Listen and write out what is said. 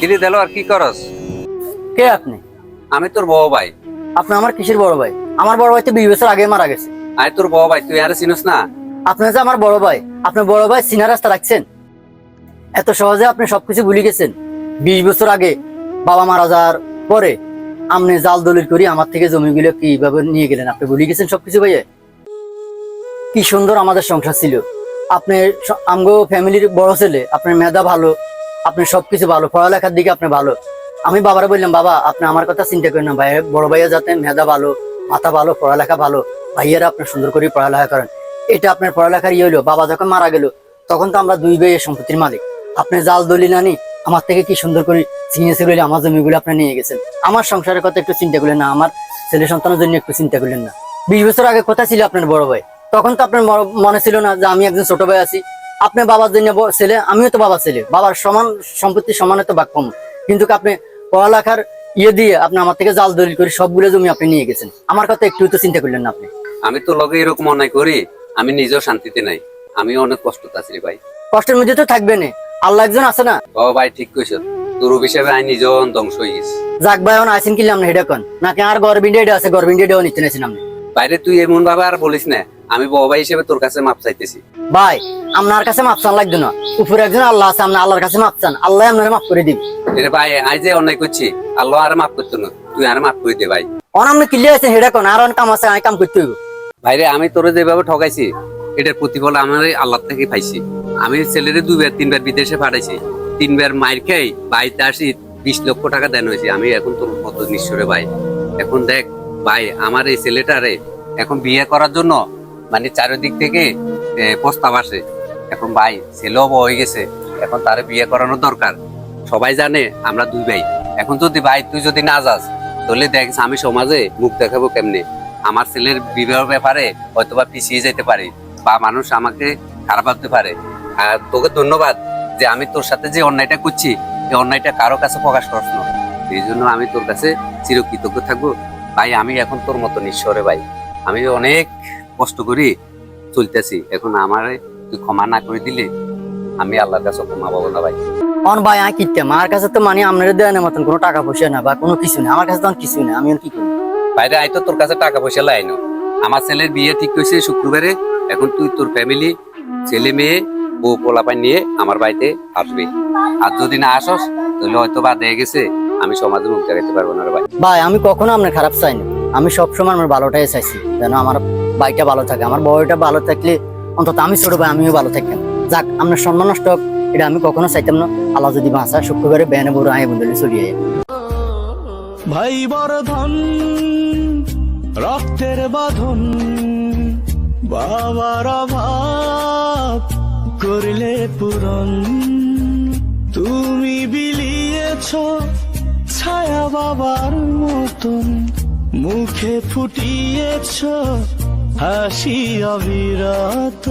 কিরে দিল আর কি করস? কে আপনি? আমি তোর বউ ভাই। আপনি আমার কিসের বড় ভাই? আমার বড় ভাই তো বিশ বছর আগে মারা গেছে। আমি তোর বউ ভাই তুই আর চিনস না? আপনি যে আমার বড় ভাই আপনি বড় ভাই সিনা রাস্তা রাখছেন। এত সহজে আপনি সবকিছু ভুলে গেছেন। বিশ বছর আগে বাবা মারা যাওয়ার পরে আপনি জাল দলিল করি আমার থেকে জমিগুলো কীভাবে নিয়ে গেলেন? আপনি ভুলে গেছেন সবকিছু ভাইয়া? কি সুন্দর আমাদের সংসার ছিল। আপনি আমগো ফ্যামিলির বড় ছেলে আপনার মেধা ভালো আপনি সবকিছু ভালো, পড়ালেখার দিকে আপনি ভালো। আমি বাবারে বললাম, বাবা, আপনি আমার কথা চিন্তা করেন ভাই বড় ভাইয়া যাতে মেধা ভালো, মাথা ভালো, পড়ালেখা ভালো, ভাইয়ারা আপনি সুন্দর করে পড়ালেখা করেন। এটা আপনার পড়ালেখার ইয়ে হলো, বাবা যখন মারা গেল, তখন তো আমরা দুই ভাইয়ের সম্পত্তির মালিক। আপনি জাল দলিল আনি আমার থেকে কি সুন্দর করে চিনিয়েছে বলে আমার জমিগুলো আপনি নিয়ে গেছেন? আমার সংসারের কথা একটু চিন্তা করলেন না, আমার ছেলে সন্তানের জন্য একটু চিন্তা করলেন না। বিশ বছর আগে কোথায় ছিল আপনার বড় ভাই? তখন তো আপনার মনে ছিল না যে আমি একজন ছোট ভাই আছি। আপনি বাবার জন্য ছেলে আমিও তো বাবার ছেলে। বাবার সমান সম্পত্তি সমানে তো বাক কম কিন্তু আপনি পড়ালেখার ইয়ে দিয়ে আপনি আমার থেকে জাল দলিল করে সবগুলো জমি আপনি নিয়ে গেছেন। আমার কথা একটু তো চিন্তা করলেন না আপনি। আমি তো লগে এরকম অন্যায় করি আমি নিজেও শান্তিতে নাই। আমি অনেক কষ্ট আছি ভাই। কষ্টের মধ্যে তো থাকবে না। আল্লাহ একজন আছে না? ও ভাই ঠিক কইছ। তোর হিসেবে আমি নিজেও ধ্বংস হয়ে গেছি। যাক ভাই এখন আছেন কিনলাম না হেডা কন। নাকি আর গরবিন ডেড আছে গরবিন ডেডও নিতে নেছেন আপনি। বাইরে তুই এমন ভাবে আর বলিস না আমি বউ ভাই হিসেবে তোর কাছে মাপ চাইতেছি। ভাই আপনার কাছে মাপ চান লাগবে না। উপরে একজন আল্লাহ আছে আপনি আল্লাহর কাছে মাপ চান। আল্লাহ আপনার মাফ করে দিবে। রে ভাই আজ যে অন্যায় করছি আল্লাহ আর মাফ করতো না। তুই আর মাফ করে দে ভাই। অন আপনি ক্লিয়ার আছেন হেডা কন? আর অন কাম আছে আমি কাম করতে হইব। ভাইরে আমি তোরে যেভাবে ঠকাইছি এটার প্রতিফল আমার আল্লাহ থেকে পাইছি। আমি ছেলেরে দুবার তিনবার বিদেশে পাঠাইছি। তিনবার মাইর খাই বাড়িতে আসি বিশ লক্ষ টাকা দেন হয়েছে। আমি এখন তোর কত নিঃস্বরে ভাই। এখন দেখ ভাই আমার এই ছেলেটারে এখন বিয়ে করার জন্য মানে চারিদিক থেকে প্রস্তাব আসে। এখন ভাই ছেলেও হয়ে গেছে। এখন তার বিয়ে করানো দরকার। সবাই জানে, আমরা দুই ভাই। এখন যদি ভাই, তুই যদি না যাস, তাহলে দেখ আমি সমাজে মুখ দেখাবো কেমনে? আমার ছেলের বিবাহ ব্যাপারে হয়তোবা পিছিয়ে যেতে পারে বা মানুষ আমাকে খারাপ ভাবতে পারে। আর তোকে ধন্যবাদ যে আমি তোর সাথে যে অন্যায়টা করছি, এই অন্যায়টা কারও কাছে প্রকাশ করছ না। এই জন্য আমি তোর কাছে চিরকৃতজ্ঞ থাকব। ভাই, আমি এখন তোর মতো নিঃস্বরে ভাই। আমি অনেক কষ্ট করি চলতেছি। এখন আমার তুই ক্ষমা না করে দিলে আমি আল্লাহর কাছে ক্ষমা পাবো না ভাই। অন ভাই আমি কিনতে আমার কাছে তো মানে আপনার মতন কোনো টাকা পয়সা না বা কোনো কিছু না। আমার কাছে কিছু না আমি কি করি বাইরে আই তো তোর কাছে টাকা পয়সা লাইনো আমার ছেলের বিয়ে ঠিক হয়েছে শুক্রবারে এখন তুই তোর ফ্যামিলি ছেলে মেয়ে বউ পোলাপাই নিয়ে আমার বাড়িতে আসবি। আর যদি না আসস তাহলে হয়তো বাদ হয়ে গেছে আমি সমাজে মুখ দেখাতে পারব না ভাই। ভাই আমি কখনো আপনার খারাপ চাইনি। আমি সবসময় আমার ভালোটাই চাইছি যেন আমার বাইকটা ভালো থাকে, আমার বউটা ভালো থাকলে অন্তত আমি ছোট ভাই, আমিও ভালো থাকতাম। যাক, আপনার সম্মান নষ্ট এটা আমি কখনো চাইতাম না। আল্লাহ যদি বাঁচা, শুক্রবারে বেনে বড় আয় বন্ধুলে চলিয়ে ভাই বর্ধন রক্তের বাঁধন, বাবার অভাব করলে পূরণ। তুমি বিলিয়েছ ছায়া বাবার মতন, মুখে ফুটিয়েছ হাসি অবিরত।